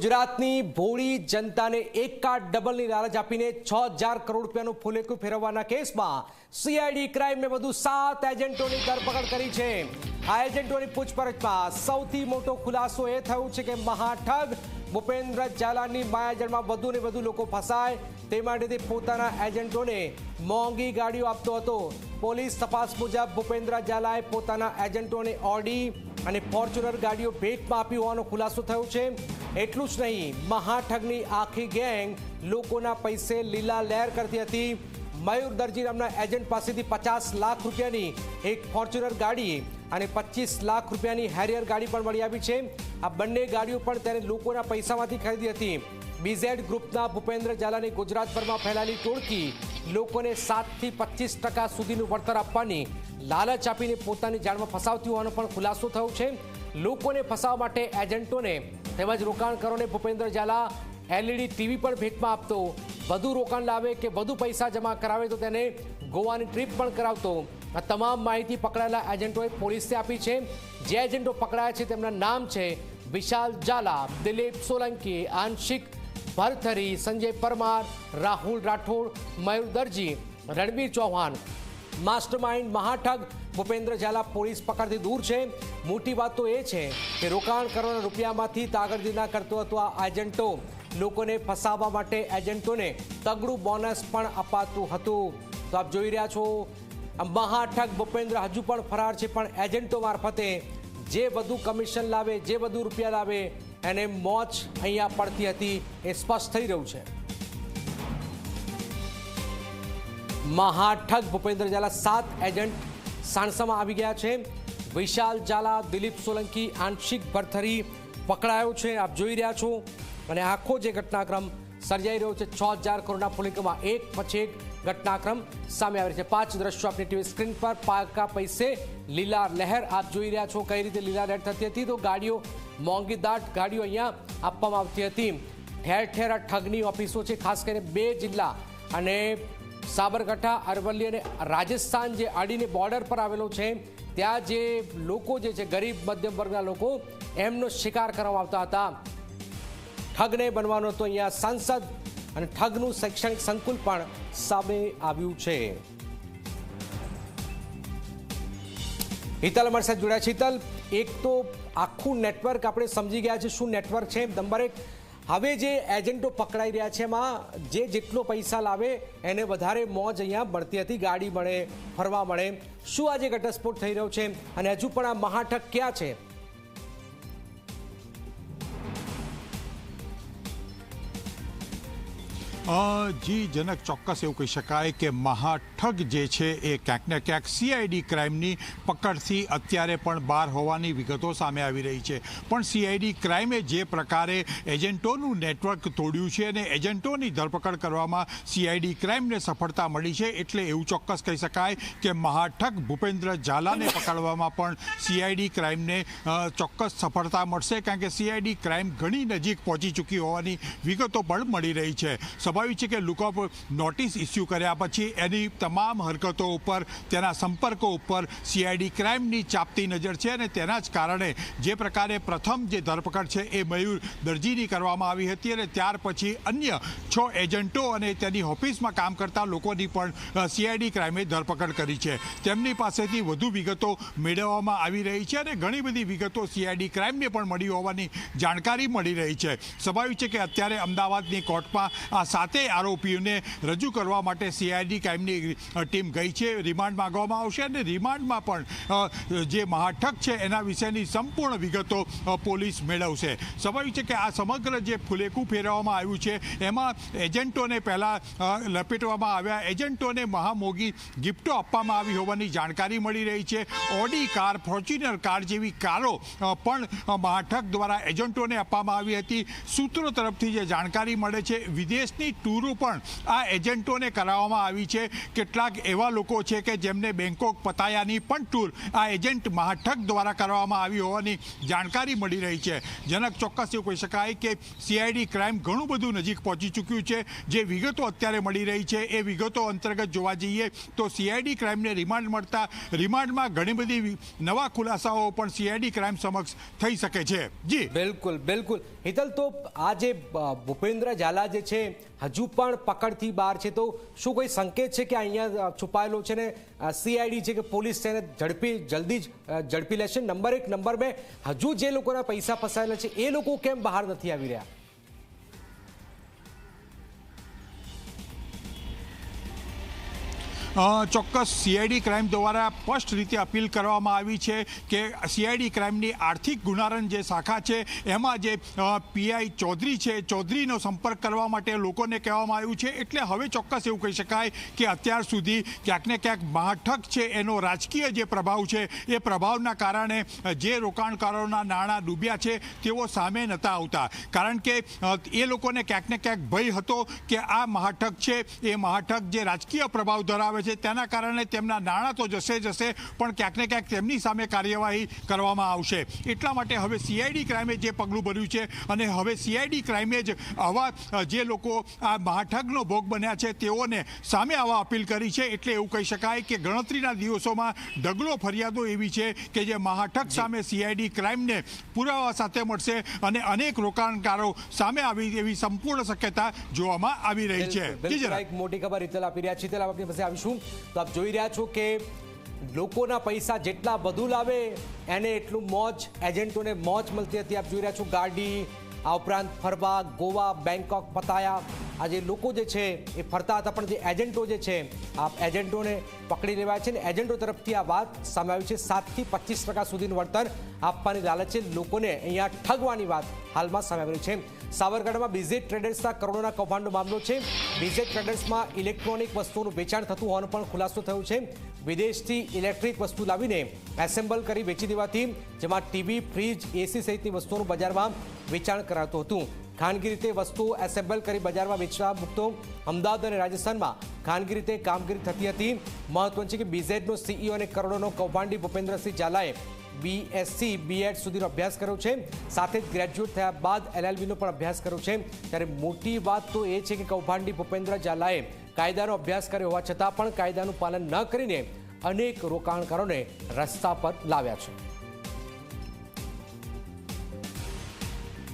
ગુજરાતની ભોળી જનતાને એક કાર્ડ ડબલની લાલચ આપીને છ હજાર કરોડ રૂપિયાનું ફુલેકું ફેરવવાના કેસમાં સીઆઈડી ક્રાઇમે વધુ સાત એજન્ટોની ધરપકડ કરી છે. આ એજન્ટોની પૂછપરછમાં સૌથી મોટો ખુલાસો એ થયો છે કે મહાઠગ ભૂપેન્દ્ર ઝાલાની માયાજળમાં વધુ ને વધુ લોકો ફસાય. તે માટે પોતાના એજન્ટોને મોંઘી ગાડીઓ આપતો હતો. પોલીસ તપાસ મુજબ ભૂપેન્દ્ર ઝાલાએ પોતાના એજન્ટોને ઓડી અને ફોર્ચ્યુનર ગાડીઓ ભેટમાં આપી હોવાનો ખુલાસો થયો છે. એટલું જ નહીં, મહાઠગની આખી ગેંગ લોકોના પૈસે લીલા લહેર કરતી હતી. મયુર દરજી નામના એજન્ટ પાસેથી પચાસ લાખ રૂપિયાની એક ફોર્ચ્યુનર ગાડી અને પચીસ લાખ રૂપિયાની હેરિયર ગાડી પણ મળી આવી છે. આ બંને ગાડીઓ પણ તેને લોકોના પૈસામાંથી ખરીદી હતી. બીઝેડ ગ્રુપના ભૂપેન્દ્ર ઝાલાની ગુજરાતભરમાં ફેલાયેલી ટોળકી લોકોને સાતથી પચીસ ટકા સુધીનું વળતર આપવાની લાલચ આપીને પોતાની જાળમાં ફસાવતી હોવાનો પણ ખુલાસો થયો છે. લોકોને ફસાવવા માટે એજન્ટોને તેમજ રોકાણકારોને ભૂપેન્દ્ર ઝાલા એલઈડી ટીવી પણ ભેટમાં આપતો વધુ રોકાણ લાવે કે વધુ પૈસા જમા કરાવે તો તેને ગોવાની ટ્રીપ પણ કરાવતો. આ તમામ માહિતી પકડાયેલા એજન્ટોએ પોલીસને આપી છે. જે એજન્ટો પકડાયા છે તેમના નામ છે વિશાલ ઝાલા, દિલીપ સોલંકી, આંશિક ભરથરી સંજય પરમાર, રાહુલ રાઠોડ, મયુર દરજી, રણવીર ચૌહાણ. માસ્ટરમાઇન્ડ મહાઠગ ભૂપેન્દ્ર ઝાલા પોલીસ પકડથી દૂર છે. મોટી વાત તો એ છે કે રોકાણ કરવાના રૂપિયામાંથી તાગરદીના કરતો હતો આ એજન્ટો. લોકોને ફસાવવા માટે એજન્ટોને તગડું બોનસ પણ અપાતું હતું. તો આપ જોઈ રહ્યા છો મહાઠગ ભૂપેન્દ્ર હજુ પણ ફરાર છે, પણ એજન્ટો મારફતે જે વધુ કમિશન લાવે, જે વધુ રૂપિયા લાવે એને મોજ અહીંયા પડતી હતી એ સ્પષ્ટ થઈ રહ્યું છે. મહાઠગ ભૂપેન્દ્ર ઝાલા સાત એજન્ટ સાણસામાં આવી ગયા છે. વિશાલ ઝાલા, દિલીપ સોલંકી, આંશિક ભરથરી પકડાયો છે, આપ જોઈ રહ્યા છો. અને આખો જે ઘટનાક્રમ સર્જાઈ રહ્યો છે, છ હજાર કરોડના પુલિંગમાં એક પછી એક ઘટનાક્રમ સામે આવી છે. પાંચ દ્રશ્યો આપની ટીવી સ્ક્રીન પર, પાકા પૈસે લીલા લહેર આપ જોઈ રહ્યા છો. કઈ રીતે લીલા લહેર થતી હતી? તો ગાડીઓ મોંઘી દાટ ગાડીઓ અહીંયા આપવામાં આવતી હતી. ઠેર ઠેર ઠગની ઓફિસો છે, ખાસ કરીને બે જિલ્લા અને સાબરકાંઠા, અરવલ્લી અને રાજસ્થાન જે અડીને બોર્ડર પર આવેલો છે, ત્યાં જે લોકો જે છે, ગરીબ મધ્યમ વર્ગના લોકો, એમનો શિકાર કરવામાં આવતા હતા. ઠગને બનવાનો હતો અહીંયા સાંસદ અને ઠગનું શૈક્ષણિક સંકુલ પણ સામે આવ્યું છે. હિતલ અમારી સાથે જોડાયા છે. હિતલ એક તો આખું નેટવર્ક આપણે સમજી ગયા છે શું નેટવર્ક છે નંબર એક, હવે જે એજન્ટો પકડાઈ રહ્યા છે એમાં, જે જેટલો પૈસા લાવે એને વધારે મોજ અહીંયા મળતી હતી. ગાડી મળે, ફરવા મળે. શું આજે ઘટસ્ફોટ થઈ રહ્યો છે? અને હજુ પણ આ મહાઠક ક્યાં છે? જી જનક ચોક્કસ એવું કહી શકાય કે મહાઠગ જે છે એ ક્યાંક ને ક્યાંક સીઆઈડી ક્રાઇમની પકડથી અત્યારે પણ બહાર હોવાની વિગતો સામે આવી રહી છે. પણ સીઆઈડી ક્રાઇમે જે પ્રકારે એજન્ટોનું નેટવર્ક તોડ્યું છે અને એજન્ટોની ધરપકડ કરવામાં સીઆઈડી ક્રાઇમને સફળતા મળી છે, એટલે એવું ચોક્કસ કહી શકાય કે મહાઠગ ભૂપેન્દ્ર ઝાલાને પકડવામાં પણ સીઆઈડી ક્રાઇમને ચોક્કસ સફળતા મળશે, કારણ કે સીઆઈડી ક્રાઇમ ઘણી નજીક પહોંચી ચૂકી હોવાની વિગતો પણ મળી રહી છે. સ્વાભાવિક છે કે લુકઅપ નોટિસ ઇસ્યુ કર્યા પછી એની તમામ હરકતો ઉપર, તેના સંપર્કો ઉપર સીઆઈડી ક્રાઇમની ચાપતી નજર છે અને તેના જ કારણે જે પ્રકારે પ્રથમ જે ધરપકડ છે એ મયુર દરજીની કરવામાં આવી હતી અને ત્યાર પછી અન્ય છ એજન્ટો અને તેની ઓફિસમાં કામ કરતા લોકોની પણ સીઆઈડી ક્રાઇમે ધરપકડ કરી છે. તેમની પાસેથી વધુ વિગતો મેળવવામાં આવી રહી છે અને ઘણી બધી વિગતો સીઆઈડી ક્રાઇમને પણ મળી હોવાની જાણકારી મળી રહી છે. સ્વાભાવિક છે કે અત્યારે અમદાવાદની કોર્ટમાં આ સાતેય આરોપીઓને રજૂ કરવા માટે સીઆઈડી ક્રાઇમની ટીમ ગઈ છે. રિમાન્ડ માંગવામાં આવશે અને રિમાન્ડમાં પણ જે મહાઠક છે એના વિશેની સંપૂર્ણ વિગતો પોલીસ મેળવશે. સ્વાભાવિક છે કે આ સમગ્ર જે ફુલેકું ફેરવવામાં આવ્યું છે, એમાં એજન્ટોને પહેલાં લપેટવામાં આવ્યા. એજન્ટોને મહામોગી ગિફ્ટો આપવામાં આવી હોવાની જાણકારી મળી રહી છે. ઓડી કાર, ફોર્ચ્યુનર કાર જેવી કારો પણ મહાઠક દ્વારા એજન્ટોને આપવામાં આવી હતી. સૂત્રો તરફથી જે જાણકારી મળે છે, વિદેશની એની ટૂરો પણ આ એજન્ટોને કરાવવામાં આવી છે. કેટલાક એવા લોકો છે કે જેમને બેંકોક પતાયાની પણ ટૂર આ એજન્ટ મહાઠક દ્વારા કરવામાં આવી હોવાની જાણકારી મળી રહી છે. જનક ચોક્કસ એવું કહી શકાય કે સીઆઈડી ક્રાઇમ ઘણું બધું નજીક પહોંચી ચૂક્યું છે. જે વિગતો અત્યારે મળી રહી છે, એ વિગતો અંતર્ગત જોવા જઈએ તો સીઆઈડી ક્રાઇમને રિમાન્ડ મળતા રિમાન્ડમાં ઘણી બધી નવા ખુલાસાઓ પણ સીઆઈડી ક્રાઇમ સમક્ષ થઈ શકે છે. જી. બિલકુલ બિલકુલ. હિતલ, તો આ જે ભૂપેન્દ્ર ઝાલા જે છે હજુ પણ પકડથી બહાર છે. તો શું કોઈ સંકેત છે કે અહીંયા છુપાયેલો છે ને સીઆઈડી છે કે પોલીસ છે એને ઝડપી, જલ્દી જ ઝડપી લેશે? નંબર એક, નંબર બે, હજુ જે લોકોના પૈસા ફસાયેલા છે, એ લોકો કેમ બહાર નથી આવી રહ્યા? ચોક્કસ સીઆઈડી ક્રાઇમ દ્વારા સ્પષ્ટ રીતે અપીલ કરવામાં આવી છે કે સીઆઈડી ક્રાઇમની આર્થિક ગુનારન જે શાખા છે, એમાં જે પીઆઈ ચૌધરી છે, ચૌધરીનો સંપર્ક કરવા માટે લોકોને કહેવામાં આવ્યું છે. એટલે હવે ચોક્કસ એવું કહી શકાય કે અત્યાર સુધી ક્યાંક ને ક્યાંક મહાઠગ છે એનો રાજકીય જે પ્રભાવ છે, એ પ્રભાવના કારણે જે રોકાણકારોના નાણાં ડૂબ્યા છે તેઓ સામે નહોતા આવતા. કારણ કે એ લોકોને ક્યાંક ને ક્યાંક ભય હતો કે આ મહાઠક છે, એ મહાઠક જે રાજકીય પ્રભાવ ધરાવે છે. તેના કારણે તેમના નાણાં તો જશે જશે પણ ક્યાંક ને ક્યાંક તેમની સામે કાર્યવાહી કરવામાં આવશે. એટલા માટે હવે સીઆઈડી ક્રાઇમે જે પગલું ભર્યું છે અને હવે સીઆઈડી ક્રાઇમે જ આવા જે લોકો આ મહાઠગનો ભોગ બન્યા છે તેઓને સામે આવા અપીલ કરી છે. એટલે એવું કહી શકાય કે ગણતરીના દિવસોમાં ઢગલો ફરિયાદો એવી છે કે જે મહાઠગ સામે સીઆઈડી ક્રાઇમને પુરાવા સાથે મળશે અને અનેક રોકાણકારો સામે આવી એવી સંપૂર્ણ શક્યતા જોવામાં આવી રહી છે. મોટી ખબર આપી રહ્યા છીએ. તેલા આપણી પાસે આવીશું. તો આપ જોઈ રહ્યા છો કે લોકોના પૈસા જેટલા વધુ લાવે, એને એટલું મોજ, એજન્ટોને મોજ મળતી હતી. આપ જોઈ રહ્યા છો ગાડી આ ઉપરાંત ફરવા, ગોવા બેંકોક પતાયા. આ જે લોકો જે છે એ ફરતા હતા, પણ જે એજન્ટો જે છે આ એજન્ટોને પકડી લેવાય છે ને એજન્ટો તરફથી આ વાત સામે આવી છે. સાતથી પચીસ ટકા સુધીનું વળતર આપવાની લાલચે લોકોને અહીંયા ઠગવાની વાત હાલમાં સામે આવેલી છે. સાવરકાંઠામાં બીઝેટ ટ્રેડર્સના કરોડોના કૌભાંડનો મામલો છે. બીઝેટ ટ્રેડર્સમાં ઇલેક્ટ્રોનિક વસ્તુઓનું વેચાણ થતું હોવાનો પણ ખુલાસો થયો છે. વિદેશથી ઇલેક્ટ્રિક વસ્તુ લાવીને એસેમ્બલ કરી વેચી દેવાથી જેમાં ટીવી, ફ્રીજ, એસી સહિતની વસ્તુઓનું બજારમાં વેચાણ કરાતું હતું. ખાનગી રીતે વસ્તુઓ એસેમ્બલ કરી બજારમાં વેચવા મૂકતો અમદાવાદ અને રાજસ્થાનમાં ખાનગી રીતે કામગીરી થતી હતી. મહત્વનું છે કે બીઝેડનો સીઈઓ અને કરોડોનો કૌભાંડી ભૂપેન્દ્રસિંહ ઝાલાએ બીએસસી બીએડ સુધીનો અભ્યાસ કર્યો છે. સાથે જ ગ્રેજ્યુએટ થયા બાદ એલએલબીનો પણ અભ્યાસ કર્યો છે. ત્યારે મોટી વાત તો એ છે કે કૌભાંડી ભૂપેન્દ્ર ઝાલાએ કાયદાનો અભ્યાસ કર્યો હોવા છતાં પણ કાયદાનું પાલન ન કરીને અનેક રોકાણકારોને રસ્તા પર લાવ્યા છે.